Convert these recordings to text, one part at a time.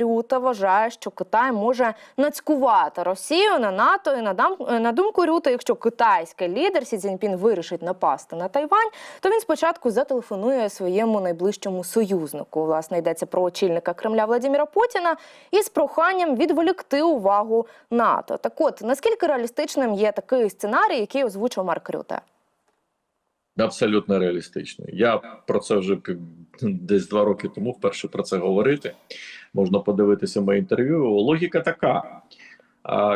Рюта вважає, що Китай може нацькувати Росію на НАТО. І на, на думку Рюта, якщо китайський лідер Сі Цзіньпін вирішить напасти на Тайвань, то він спочатку зателефонує своєму найближчому союзнику. Власне йдеться про очільника Кремля Владимира Путіна із проханням відволікти увагу НАТО. Так от наскільки реалістичним є такий сценарій, який озвучив Марк Рюте? Абсолютно реалістичний. Я про це вже десь два роки тому вперше про це говорити. Можна подивитися моє інтерв'ю. Логіка така,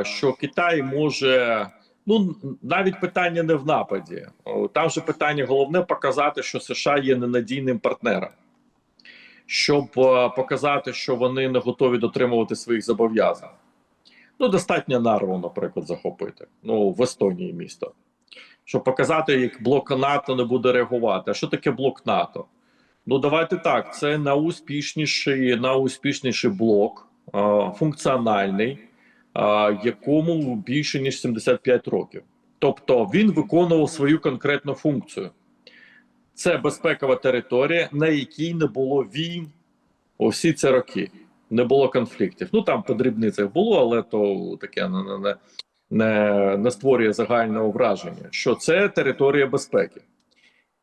що Китай може. Ну навіть питання не в нападі. Там же питання головне показати, що США є ненадійним партнером, щоб е, показати, що вони не готові дотримувати своїх зобов'язань. Ну, достатньо нарву, наприклад, захопити. Ну, в Естонії місто щоб показати, як блок НАТО не буде реагувати. А що таке блок НАТО? Ну давайте так. Це найуспішніший, найуспішніший блок, функціональний, якому більше ніж 75 років. Тобто він виконував свою конкретну функцію. Це безпекова територія, на якій не було війн усі ці роки. Не було конфліктів. Ну там по дрібницях було, але то таке не, не, не, не, не створює загального враження, що це територія безпеки.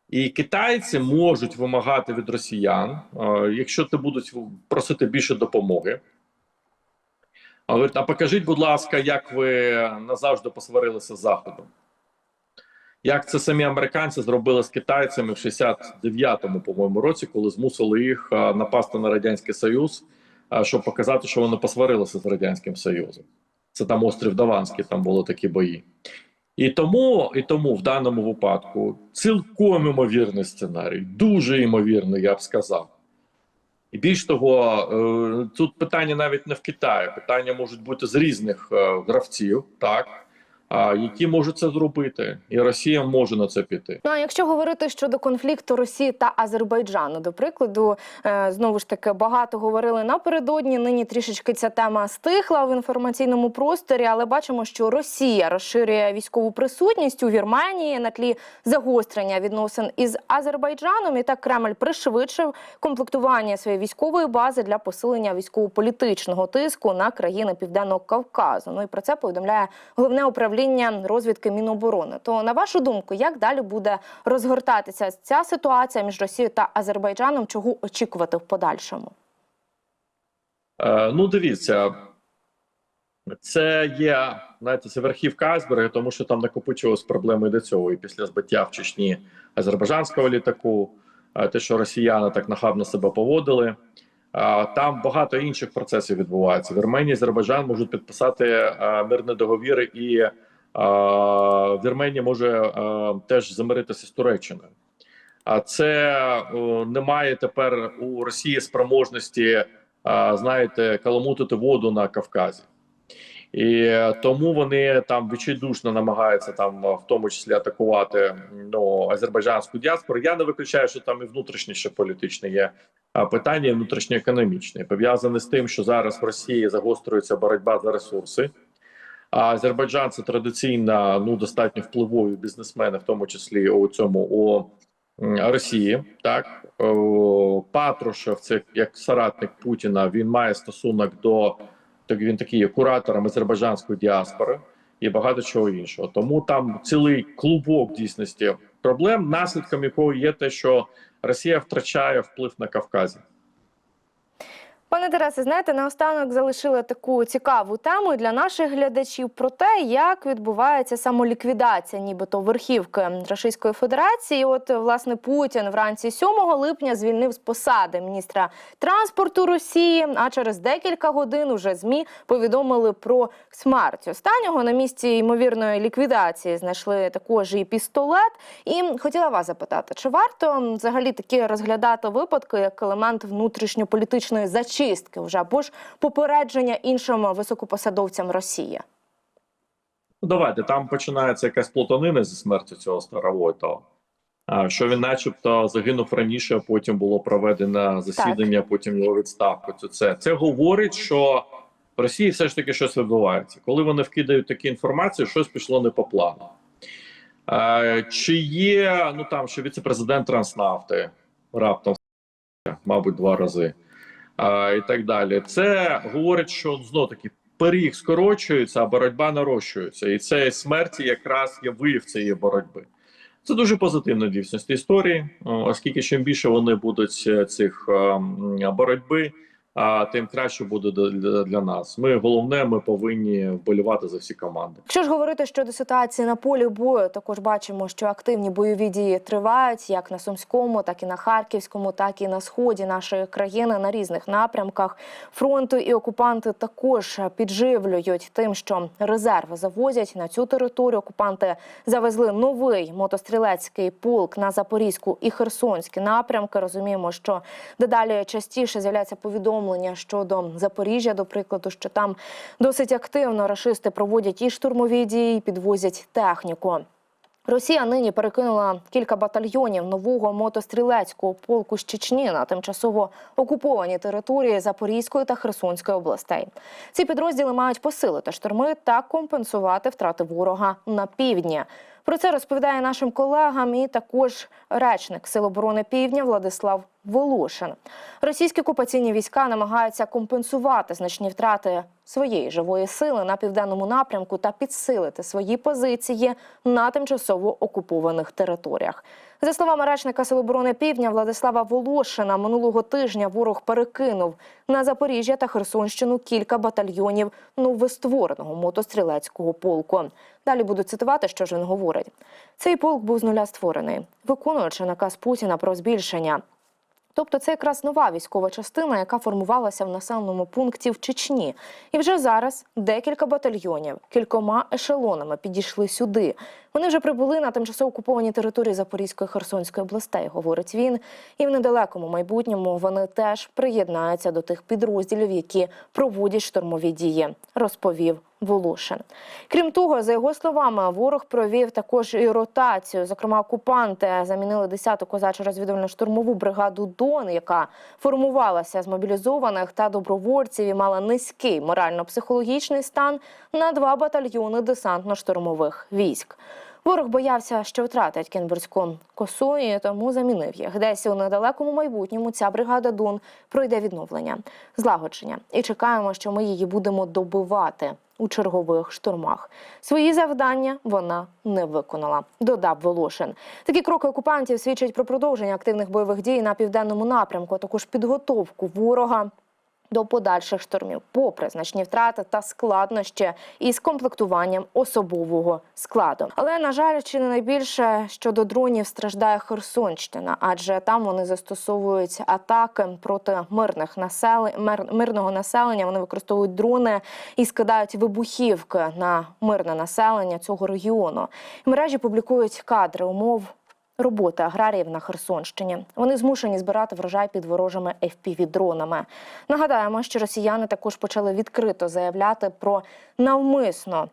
І китайці можуть вимагати від росіян, е, якщо ти будуть просити більше допомоги. А а покажіть, будь ласка, як ви назавжди посварилися з Заходом. Як це самі американці зробили з китайцями в 69-му, по-моєму, році, коли змусили їх е, напасти на Радянський Союз, е, щоб показати, що вони посварилися з Радянським Союзом. Це там острів Даванський, там були такі бої. І тому, і тому в даному випадку цілком імовірний сценарій, дуже ймовірний, я б сказав. І більш того, е, тут питання навіть не в Китаї, питання можуть бути з різних е, гравців, так, які можуть це зробити, і Росія може на це піти. Ну а якщо говорити щодо конфлікту Росії та Азербайджану, до прикладу, е, знову ж таки багато говорили напередодні. Нині трішечки ця тема стихла в інформаційному просторі, але бачимо, що Росія розширює військову присутність у Вірменії на тлі загострення відносин із Азербайджаном. І так Кремль пришвидшив комплектування своєї військової бази для посилення військово-політичного тиску на країни Південного Кавказу. Ну і про це повідомляє головне управління розвідки Міноборони. То на вашу думку, як далі буде розгортатися ця ситуація між Росією та Азербайджаном? Чого очікувати в подальшому? Е, ну, дивіться, це є, знаєте, це верхівка айсберга, тому що там накопичувалися проблеми до цього. І після збиття в Чечні азербайджанського літаку, е, те, що росіяни так нахабно себе поводили. е, Там багато інших процесів відбувається. Вірменія і Азербайджан можуть підписати е, мирні договіри, і Вірменія може е, теж замиритися з Туреччиною. А це е, немає тепер у Росії спроможності знаєте, каламутити воду на Кавказі. І е, тому вони там відчайдушно намагаються там, е, в тому числі атакувати ну, азербайджанську діаспору. Я не виключаю, що там і внутрішнє ще політичне є питання, і внутрішньоекономічне, пов'язане з тим, що зараз в Росії загострюється боротьба за ресурси. А азербайджанці традиційно ну достатньо впливові бізнесмени, в тому числі у цьому у Росії. Так О, Патрушев, це як соратник Путіна. Він має стосунок до так. Він такий куратором азербайджанської діаспори і багато чого іншого. Тому там цілий клубок дійсності проблем, наслідком якого є те, що Росія втрачає вплив на Кавказі. Пане Тарасе, знаєте, наостанок залишили таку цікаву тему для наших глядачів про те, як відбувається самоліквідація, нібито верхівки Російської Федерації. От власне Путін вранці 7 липня звільнив з посади міністра транспорту Росії. А через декілька годин уже змі повідомили про смерть останнього на місці ймовірної ліквідації. Знайшли також і пістолет. І хотіла вас запитати, чи варто взагалі такі розглядати випадки як елемент внутрішньополітичної зачистки вже або ж попередження іншим високопосадовцям Росії? Ну, давайте там починається якась плутанина зі смертю цього старовойтого. А, Що він, начебто, загинув раніше, а потім було проведено засідання, потім його відставку. Це, це це говорить, що в Росії все ж таки щось відбувається. Коли вони вкидають такі інформації, щось пішло не по плану. А, Чи є ну там що віце-президент Транснафти раптом, мабуть, два рази. І так далі. Це говорить, що знов таки пиріг скорочується, а боротьба нарощується. І це смерті якраз є вияв цієї боротьби. Це дуже позитивно в дійсності історії, оскільки чим більше вони будуть е, цих е, боротьби, тим краще буде для- нас. Ми головне, ми повинні вболівати за всі команди. Якщо ж говорити щодо ситуації на полі бою, також бачимо, що активні бойові дії тривають як на сумському, так і на харківському, так і на сході нашої країни на різних напрямках фронту. І окупанти також підживлюють тим, що резерви завозять на цю територію. Окупанти завезли новий мотострілецький полк на Запорізьку і Херсонські напрямки. Розуміємо, що дедалі частіше з'являється повідомлення щодо Запоріжжя, до прикладу, що там досить активно рашисти проводять і штурмові дії, і підвозять техніку. Росія нині перекинула кілька батальйонів нового мотострілецького полку з Чечні на тимчасово окуповані території Запорізької та Херсонської областей. Ці підрозділи мають посилити штурми та компенсувати втрати ворога на півдні. Про це розповідає нашим колегам і також речник Сил оборони Півдня Владислав Волошин. Російські окупаційні війська намагаються компенсувати значні втрати своєї живої сили на південному напрямку та підсилити свої позиції на тимчасово окупованих територіях. За словами речника Сил оборони Півдня Владислава Волошина, минулого тижня ворог перекинув на Запоріжжя та Херсонщину кілька батальйонів новоствореного мотострілецького полку. Далі буду цитувати, що ж він говорить. Цей полк був з нуля створений, виконуючи наказ Путіна про збільшення. Тобто це якраз нова військова частина, яка формувалася в населеному пункті в Чечні. І вже зараз декілька батальйонів кількома ешелонами підійшли сюди. Вони вже прибули на тимчасово окуповані території Запорізької Херсонської областей, говорить він. І в недалекому майбутньому вони теж приєднаються до тих підрозділів, які проводять штурмові дії, розповів Волошин. Крім того, за його словами, ворог провів також і ротацію. Зокрема, окупанти замінили 10-ту козачу розвідувально-штурмову бригаду Дон, яка формувалася з мобілізованих та добровольців і мала низький морально-психологічний стан на два батальйони десантно-штурмових військ. Ворог боявся, що втратить Кінбурзьку косу, і тому замінив їх. Десь у недалекому майбутньому ця бригада Дун пройде відновлення, злагодження. І чекаємо, що ми її будемо добивати у чергових штурмах. Свої завдання вона не виконала, додав Волошин. Такі кроки окупантів свідчать про продовження активних бойових дій на південному напрямку, а також підготовку ворога до подальших штурмів, попри значні втрати та складнощі із комплектуванням особового складу. Але на жаль, чи не найбільше щодо дронів страждає Херсонщина, адже там вони застосовують атаки проти мирних насели... мир... мирного населення. Вони використовують дрони і скидають вибухівки на мирне населення цього регіону. Мережі публікують кадри умов роботи аграріїв на Херсонщині. Вони змушені збирати врожай під ворожими FPV-дронами. Нагадаємо, що росіяни також почали відкрито заявляти про навмисно.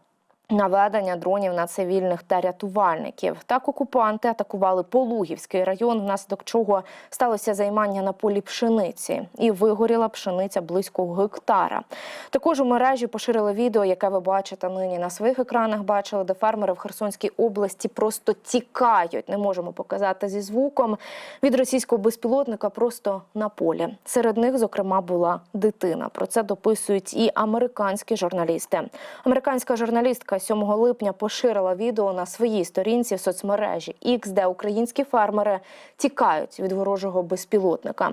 Наведення дронів на цивільних та рятувальників. Так окупанти атакували Полугівський район, внаслідок чого сталося займання на полі пшениці, і вигоріла пшениця близько гектара. Також у мережі поширили відео, яке ви бачите нині на своїх екранах. Бачили, де фермери в Херсонській області просто тікають. Не можемо показати зі звуком від російського безпілотника просто на полі. Серед них, зокрема, була дитина. Про це дописують і американські журналісти. Американська журналістка 7 липня поширила відео на своїй сторінці в соцмережі X, де українські фермери тікають від ворожого безпілотника.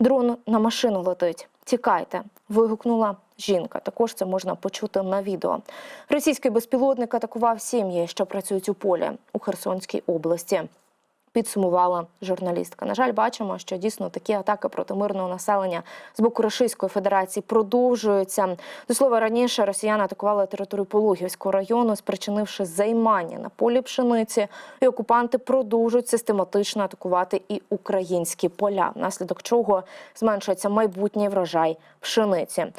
Дрон на машину летить. Тікайте, вигукнула жінка. Також це можна почути на відео. Російський безпілотник атакував сім'ї, що працюють у полі у Херсонській області. Підсумувала журналістка. На жаль, бачимо, що дійсно такі атаки проти мирного населення з боку Російської Федерації продовжуються. До слова раніше росіяни атакували територію Пологівського району, спричинивши займання на полі пшениці, і окупанти продовжують систематично атакувати і українські поля, внаслідок чого зменшується майбутній врожай пшениці.